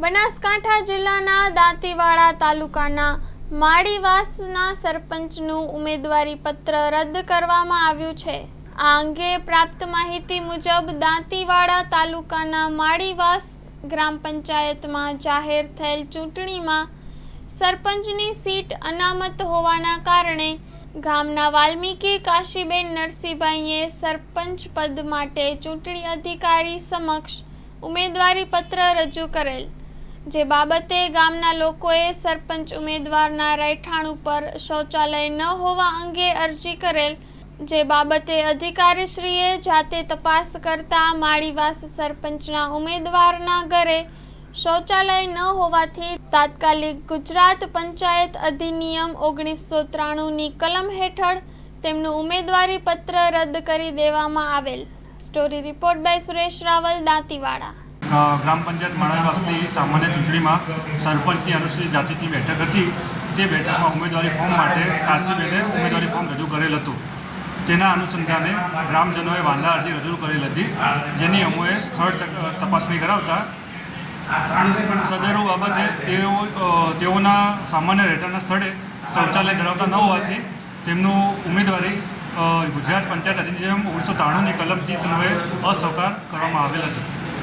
બનાસકાંઠા જિલ્લાના દાંતીવાડા તાલુકાના માળીવાસના સરપંચનું ઉમેદવારી પત્ર રદ કરવામાં આવ્યું છે. આ અંગે પ્રાપ્ત માહિતી મુજબ દાંતીવાડા તાલુકાના માળીવાસ ગ્રામ પંચાયતમાં જાહેર થયેલ ચૂંટણીમાં સરપંચની સીટ અનામત હોવાના કારણે ગામના વાલ્મીકી કાશીબેન નરસિંહભાઈએ સરપંચ પદ માટે ચૂંટણી અધિકારી સમક્ષ ઉમેદવારી પત્ર રજૂ કરેલ. જે બાબતે ગામના લોકોએ સરપંચ ઉમેદવારના રહેઠાણ ઉપર શૌચાલય ન હોવા અંગે અરજી કરેલ. જે બાબતે અધિકારીશ્રીએ જાતે તપાસ કરતા માળીવાસ સરપંચના ઉમેદવારના ઘરે શૌચાલય ન હોવાથી તાત્કાલિક ગુજરાત પંચાયત અધિનિયમ ઓગણીસો ત્રાણુંની કલમ હેઠળ તેમનું ઉમેદવારી પત્ર રદ કરી દેવામાં આવેલ. Story report by Suresh Raval, Dantiwada. ગ્રામ પંચાયત માણસવાસની સામાન્ય ચૂંટણીમાં સરપંચની અનુસૂચિત જાતિની બેઠક હતી. તે બેઠકમાં ઉમેદવારી ફોર્મ માટે કાશીબેને ઉમેદવારી ફોર્મ રજૂ કરેલ હતું. તેના અનુસંધાને ગ્રામજનોએ વાંધા અરજી રજૂ કરેલ હતી. જેની અમોએ સ્થળ તપાસણી કરાવતા સદરો બાબતે તેઓ તેઓના સામાન્ય રહેઠાણના સ્થળે શૌચાલય ધરાવતા ન હોવાથી તેમનું ઉમેદવારી ગુજરાત પંચાયત અધિનિયમ ઓગણીસો ત્રાણુંની કલમ ત્રીસ અસહકાર કરવામાં આવેલ હતી.